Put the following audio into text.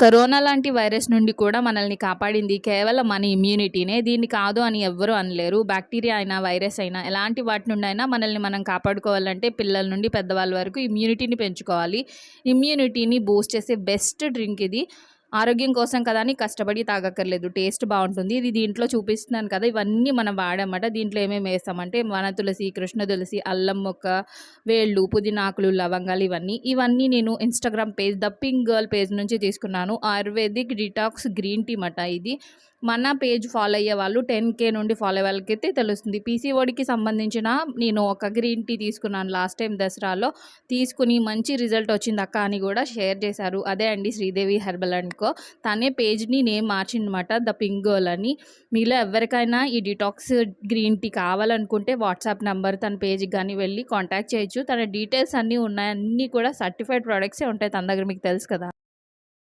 Corona లాంటి virus నుండి కూడా మనల్ని కాపాడింది కేవలం మన ఇమ్యూనిటీనే దీన్ని కాదు అని ఎవ్వరూ అనలేరు. బ్యాక్టీరియా అయినా వైరస్ అయినా ఎలాంటి వాటి నుండి అయినా మనల్ని మనం కాపాడుకోవాలంటే పిల్లల నుండి పెద్దవాళ్ళ వరకు ఇమ్యూనిటీని పెంచుకోవాలి. ఇమ్యూనిటీని బూస్ట్ చేసే బెస్ట్ డ్రింక్ ఇది. ఆరోగ్యం కోసం కదా అని కష్టపడి తాగక్కర్లేదు. టేస్ట్ బాగుంటుంది. ఇది దీంట్లో చూపిస్తున్నాను కదా ఇవన్నీ మనం వాడమాట దీంట్లో ఏమేమి వేస్తామంటే వన తులసి కృష్ణ తులసి అల్లం మొక్క వేళ్ళు పుదీనాకులు లవంగాలు ఇవన్నీ. ఇవన్నీ నేను Instagram page the pink girl page నుంచి తీసుకున్నాను. ఆయుర్వేదిక్ డిటాక్స్ గ్రీన్ టీ మట ఇది. మన పేజ్ ఫాలో అయ్యే వాళ్ళు టెన్ కే నుండి ఫాలో అయ్యే వాళ్ళకైతే తెలుస్తుంది. పీసీఓడికి సంబంధించిన నేను ఒక గ్రీన్ టీ తీసుకున్నాను లాస్ట్ టైం దసరాలో. తీసుకుని మంచి రిజల్ట్ వచ్చింది అక్క అని కూడా షేర్ చేశారు. అదే అండి శ్రీదేవి హెర్బల్ అండ్ కో తనే పేజ్ని నేమ్ మార్చిందన్నమాట ద పింక్ గర్ల్ అని. మీలో ఎవరికైనా ఈ డిటాక్స్ గ్రీన్ టీ కావాలనుకుంటే వాట్సాప్ నెంబర్ తన పేజ్కి కానీ వెళ్ళి కాంటాక్ట్ చేయొచ్చు. తన డీటెయిల్స్ అన్నీ ఉన్నాయి అన్నీ కూడా సర్టిఫైడ్ ప్రోడక్ట్సే ఉంటాయి తన దగ్గర మీకు తెలుసు కదా.